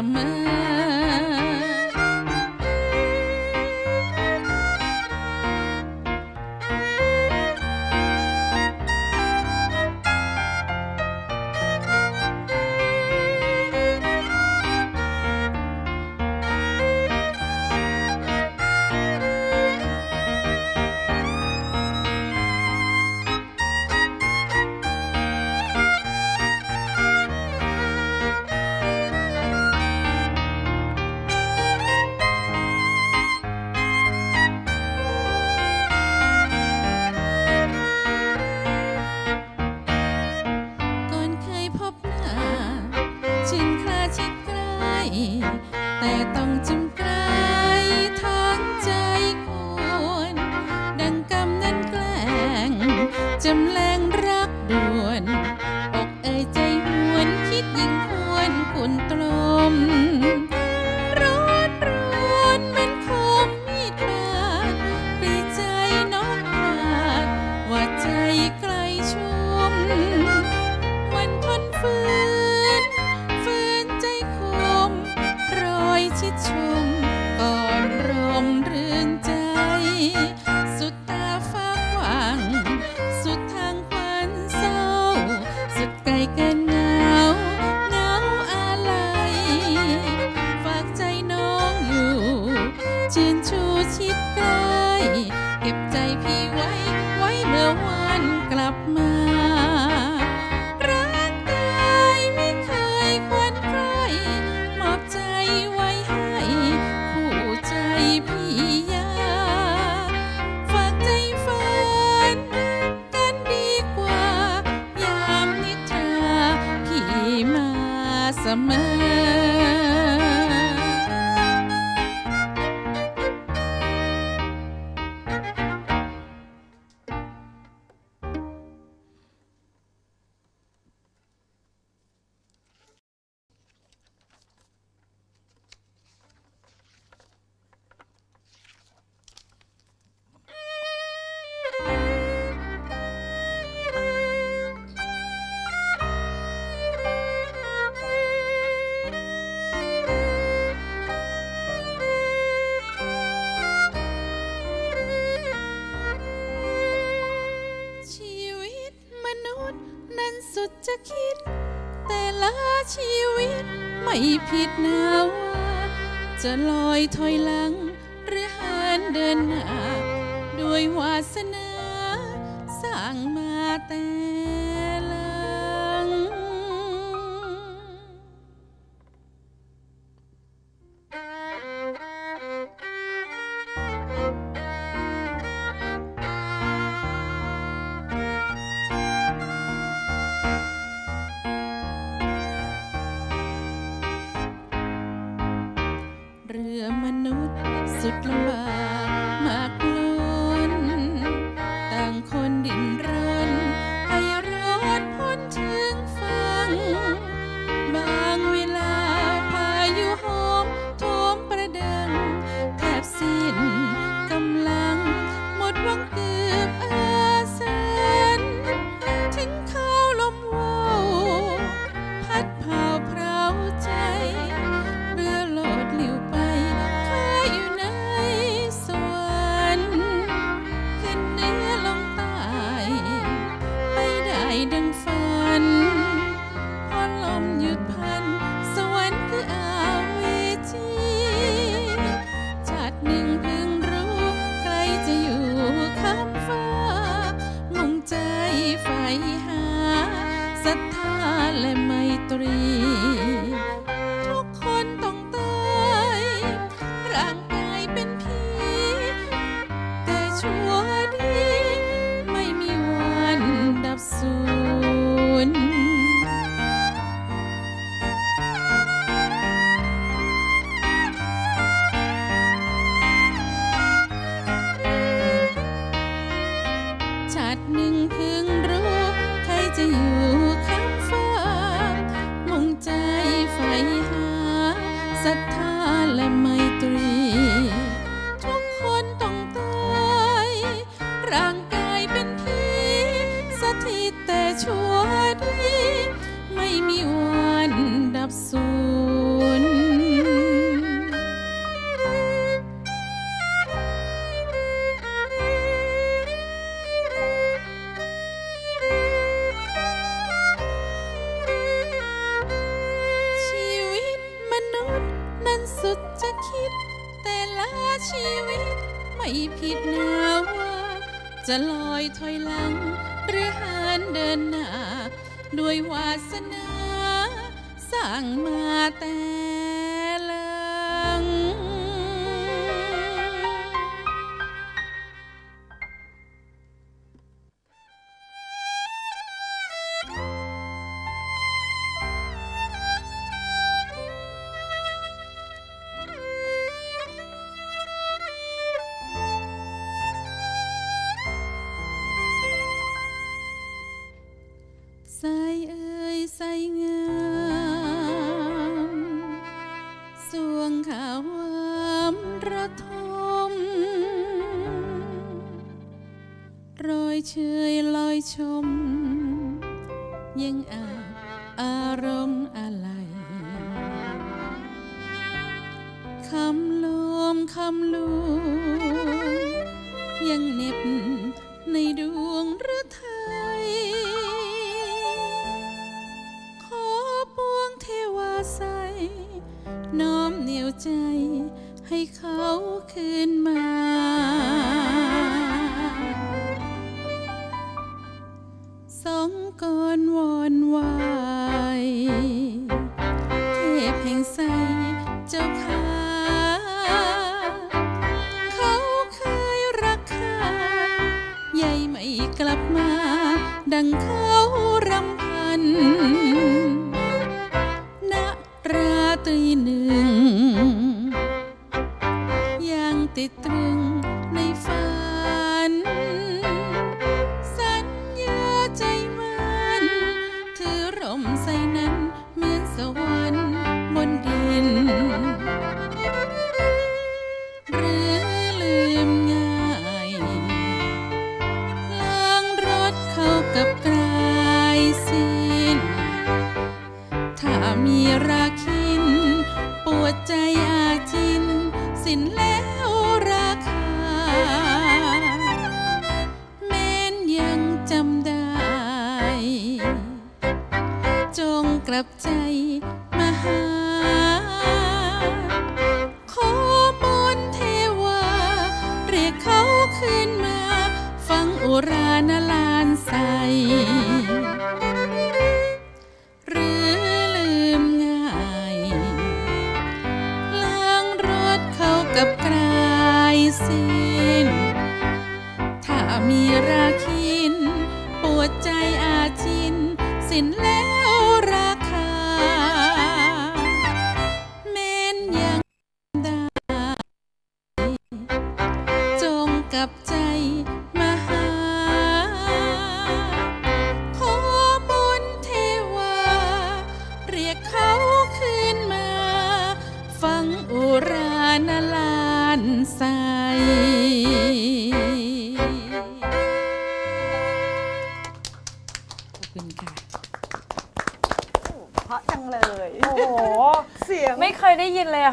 I'm in September. deep ชีวิตไม่ผิดนาว่าจะลอยถอยหลัง หรือหันเดินหน้าด้วยวาสนา สร้างมาแต่ keep them หาศรัทธาและไมตรี ทุกคนต้องตายร่างกายเป็นผีแต่ชั่วดีไม่มีวันดับสูญชาตหนึ่งถึง จะอยู่ ผิดนะว่าจะลอยถอยหลังหรือหันเดินหน้าด้วยวาสนาสร้างมาแต่ วงขาวหวามระทมรอยเชยลอยชม ยังอาอารมณ์อะไรคำลมคำลวงยังเน็บ น้อมเหนียวใจให้เขาคืนมา สิ้น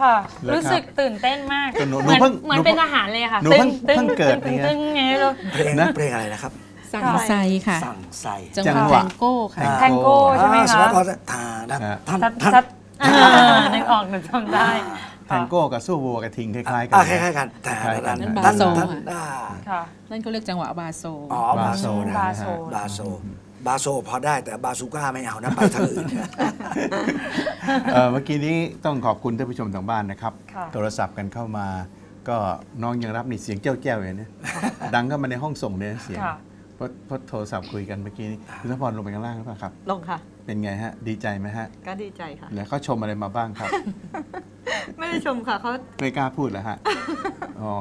ค่ะ เหรอครับรู้สึกตื่นเต้นมากแต่หนูเหมือนหนูเพิ่งเหมือนหนูเป็นอาหารเลยค่ะหนูเพิ่งตึ้งเพิ่งเกิดตึ้งเนี่ย ตึ้งไงเลยเพลงนะ เพลงอะไรนะครับ สั่งไซค่ะ สั่งใส่จังจังหหวะ วะแทงโก้ค่ะอ่าแทงโก้ใช่ไหมอ่าสคะมัยก่อนทานะท่านชัดท่านชัดอ่านึกออกหนูจำได้แทงโก้กับสู้วัวกระทิงคล้ายๆกั อ่าคล้ายๆกันแต่คล้ายๆกันนั่นบาท่านโซท่านค่ะอ่าค่ะนั่นเขาเรียกจังหวะบาโซ อ๋อบาโซนะบาโซ บาโซ บาโซพอได้แต่บาซูก้าไม่เอานะไปทางอื่น เอ่อเมื่อกี้นี้ต้องขอบคุณท่านผู้ชมทางบ้านนะครับ ค่ะ โทรศัพท์กันเข้ามา ก็น้องยังรับนี่เสียงเจ้าแจ้วอย่างนี้ดังเข้ามาในห้องส่งเนี่ยเสียงค่ะ เพราะเพราะโทรศัพท์คุยกันเมื่อกี้นี้คุณทพรลงไปข้างล่างหรือเปล่าครับ ลงค่ะ เป็นไงฮะ ดีใจไหมฮะ ก็ดีใจค่ะ แล้วเขาชมอะไรมาบ้างครับ ไม่ได้ชมค่ะเขาไม่กล้าพูดแล้วฮะ อ๋อ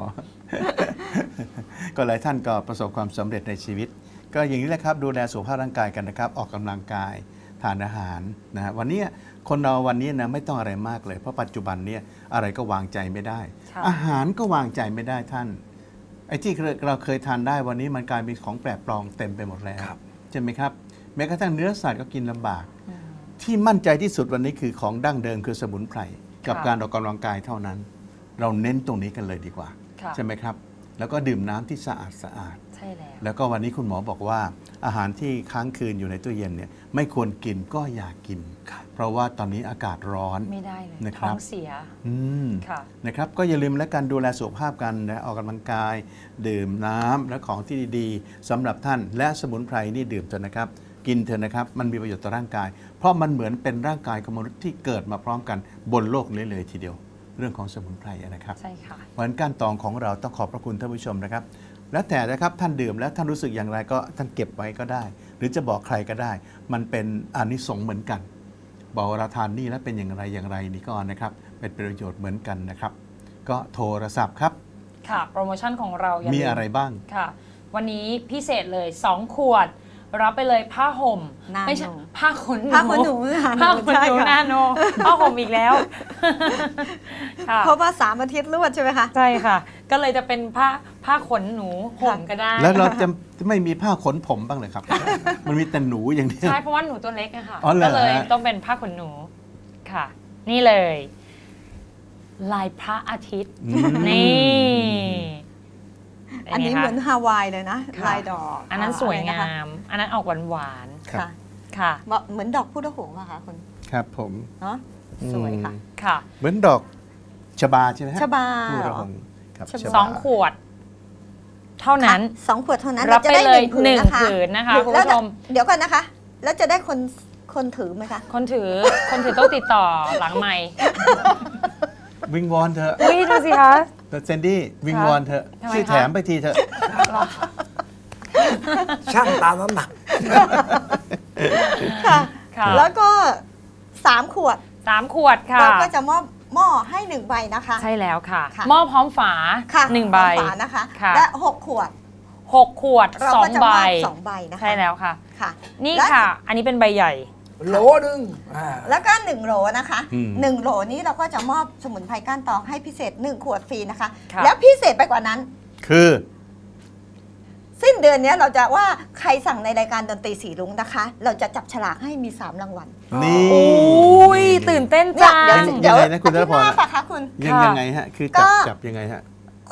ก็หลายท่านก็ประสบความสำเร็จในชีวิต ก็อย่างนี้แหละครับดูแลสุขภาพร่างกายกันนะครับ ออกกำลังกายทานอาหารนะฮะวันนี้คนเราวันนี้นะไม่ต้องอะไรมากเลย เพราะปัจจุบันเนี่ยอะไรก็วางใจไม่ได้ค่ะอาหารก็วางใจไม่ได้ท่าน ไอ้ที่เราเคยทานได้วันนี้มันกลายเป็นของแปลกปลอมเต็มไปหมดแล้วครับใช่ไหมครับแม้กระทั่งเนื้อสัตว์ก็กินลำบาก ที่มั่นใจที่สุดวันนี้คือของดั้งเดิมคือสมุนไพรกับค่ะการออกกำลังกายเท่านั้น เราเน้นตรงนี้กันเลยดีกว่าค่ะใช่ไหมครับ แล้วก็ดื่มน้ำที่สะอาดสะอาด ใช่แล้ว แล้วก็วันนี้คุณหมอบอกว่า อาหารที่ค้างคืนอยู่ในตู้เย็นเนี่ยไม่ควรกินก็อย่ากกินครับเพราะว่าตอนนี้อากาศร้อน ไม่ได้เลยนะครับ ท้องเสียอืมค่ะ นะครับก็อย่าลืมและการดูแลสุขภาพกันนะออกกำลังกาย ดื่มน้ำและของที่ดีๆสำหรับท่านและสมุนไพรนี่ดื่มเถอะนะครับ กินเถอะนะครับ มันมีประโยชน์ต่อร่างกาย เพราะมันเหมือนเป็นร่างกายของมนุษย์ที่เกิดมาพร้อมกันบนโลกนี้เลยทีเดียว เรื่องของสมุนไพรนะครับ ใช่ค่ะ เพราะฉะนั้นการตองของเราต้องขอบพระคุณท่านผู้ชมนะครับ แล้วแต่นะครับท่านดื่มแล้วท่านรู้สึกอย่างไรก็ท่านเก็บไว้ก็ได้ หรือจะบอกใครก็ได้ มันเป็นอานิสงส์เหมือนกัน บอกว่าเราทานนี่แล้วเป็นอย่างไรอย่างไรนี่ก็นะครับ เป็นประโยชน์เหมือนกันนะครับ ก็โทรศัพท์ครับ ค่ะ โปรโมชั่นของเราอย่ามีลือะไรบ้างค่ะ วันนี้พิเศษเลย 2 ขวด รับไปเลยผ้าห่มนาโนไม่ใช่ผ้าขนหนูผ้าขนหนูค่ะผ้าขนหนูใช่ค่ะนาโนผ้าห่มอีกแล้วค่ะเพราะว่าสามอาทิตย์รวดใช่ไหมคะใช่ค่ะ ก็เลยจะเป็นผ้าผ้าขนหนูห่มก็ได้แล้วเราจะไม่มีผ้าขนผมบ้างเลยครับ มันมีแต่หนูอย่างเดียวใช่เพราะว่าหนูตัวเล็กอะค่ะอ๋อเหรอก็เลยฮะต้องเป็นผ้าขนหนูค่ะ นี่เลย ลายพระอาทิตย์อืมนี่เป็อันนี้ไงคะเหมือนฮาวายเลยนะค่ะลายดอก อันนั้นสวยงาอะไรนะคะมอันนั้นออกหวานหวานครับค่ะๆค่ะบอกเหมือนดอกพุทธหงส์อะค่ะคุณครับผมเนาะสวยค่ะอืมค่ะ เหมือนดอกชบาใช่ไหมฮะชบาพูดเหรระอหง ครับชบาสองขวด เท่านั้นค่ะสองขวดเท่านั้นรับจะไปได้เลยหนึ่งหนึ่งผืผืนนนะนะคะคะคุณแล้วผู้ชม เดี๋ยวกันนะคะ แล้วจะได้คนคนถือไหมคะ คนถือ คนถือต้องติดต่อหลังไม่วิงวอนเถอะอุ้ยดูสิคะ แต่เซนดี้วิงวอนเถอะทำไมช่วยคะ แถมไปทีเถอะ ช่างตามน้ำหนัก ค่ะ ค่ะแล้วก็สามขวด สามขวดค่ะ เราก็จะมอบ หม้อให้หนึ่งใบนะคะ ใช่แล้วค่ะ ค่ะ หม้อพร้อมฝาค่ะหนึ่งใบ ฝานะคะ ค่ะ และหกขวดหกขวดเราสอก็งจะใบ มอบสองใบนะคะใช่แล้วค่ะ ค่ะ นี่และ ค่ะ อันนี้เป็นใบใหญ่ โหลหนึงอ่า แล้วก็หนึ่งโหลนะคะอืมหนึ่งโหลนี้เราก็จะมอบสมุนไพรก้านตองให้พิเศษหนึ่งขวดฟรีนะคะค่ะแล้วพิเศษไปกว่านั้น คือ สิ้นเดือนนี้เราจะว่าใครสั่งในรายการดนตรีสีรุ้งนะคะ เราจะจับฉลากให้มี 3 รางวัลนี่ อุ้ยตื่นเต้นเนี่ยจังเดี๋ยวยังไงนะคุณธนพร อาทิตย์หน้าปะคะคุณ ยังค่ะ ยังไงฮะ คือจับก็ จับยังไงฮะ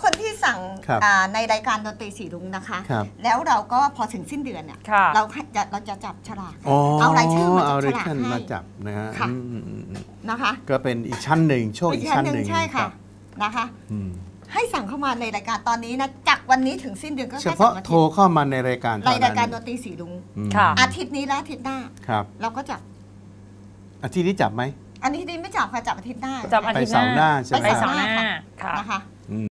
คนที่สั่งครับอ่าในรายการดนตรีสีรุ้งนะคะ ครับ แล้วเราก็พอถึงสิ้นเดือนเนี่ยค่ะ เราให้จะเราจะจับฉลากอ๋อเอารายชื่อมาเอาจับฉรายลากชื่อให้ มาจับนะฮะค่ะอืมอืมอืมอืมนะคะก็เป็นอีกชั้นหนึ่งโชคอีกชั้นหนึ่งใช่ค่ะรับนะคะ อืม ให้สั่งเข้ามาในรายการตอนนี้นะจากวันนี้ถึงสิ้นเดือนก็เฉแค่สอพาะงอาโททิรตย์เข้ามาในรายการในเท่รายการดนั้นนตรีสีรุ้งอืมค่ะ อาทิตย์นี้และอาทิตย์หน้า ครับเราก็จับ อาทิตย์นี้จับไหม อันนี้ไม่จับค่ะจับอาทิตย์หน้า จับอาไปทิตย์หเสาร์หน้าใช่ไหม ไปคเสารับร์หน้าค่ะ นะคะ